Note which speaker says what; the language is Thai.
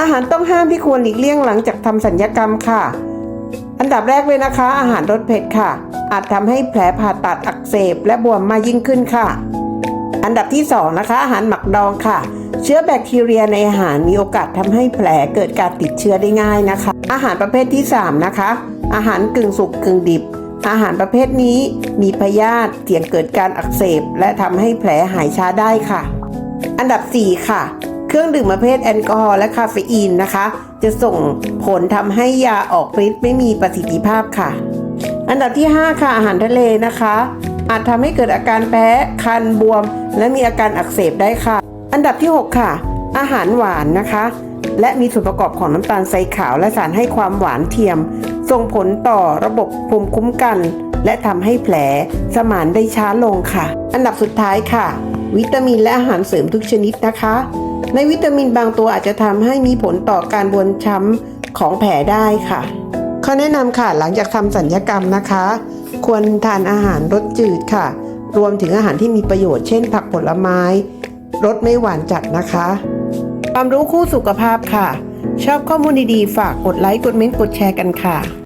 Speaker 1: อาหารต้องห้ามที่ควรหลีกเลี่ยงหลังจากทำสัญญกรรมค่ะ อันดับแรกเลยนะคะ อาหารรสเผ็ดค่ะ อาจทำให้แผลผ่าตัดอักเสบและบวมมากยิ่งขึ้นค่ะ อันดับที่สองนะคะอาหารหมักดองค่ะ เชื้อแบคทีเรียในอาหารมีโอกาสทำให้แผลเกิดการติดเชื้อได้ง่ายนะคะ อาหารประเภทที่สามนะคะ อาหารกึ่งสุกกึ่งดิบอาหารประเภทนี้มีพยาธิเสี่ยงเกิดการอักเสบ และทำให้แผลหายช้าได้ค่ะ อันดับ 4 ค่ะ เครื่องดื่มประเภทแอลกอฮอล์และคาเฟอีนนะคะ จะส่งผลทำให้ยาออกฤทธิ์ไม่มีประสิทธิภาพค่ะ อันดับที่ 5 ค่ะอาหารทะเลนะคะ อาจทำให้เกิดอาการแพ้คันบวม และมีอาการอักเสบได้ค่ะ อันดับที่ 6 ค่ะ อาหารหวานนะคะ และมีส่วนประกอบของน้ำตาลทรายขาวและสารให้ความหวานเทียม ส่งผลต่อระบบภูมิคุ้มกัน และทำให้แผลสมานได้ช้าลงค่ะ อันดับสุดท้ายค่ะวิตามินและอาหารเสริมทุกชนิดนะคะ ในวิตามินบางตัวอาจจะทำให้มีผลต่อการบวมช้ำของแผลได้ค่ะข้อแนะนำค่ะหลังจากทำสัญญกรรมนะคะ ควรทานอาหารรสจืดค่ะ รวมถึงอาหารที่มีประโยชน์เช่น ผักผลไม้รสไม่หวานจัดนะคะ ความรู้คู่สุขภาพค่ะ ชอบข้อมูลดีๆ ฝากกดไลค์กดเม้นต์กดแชร์กันค่ะ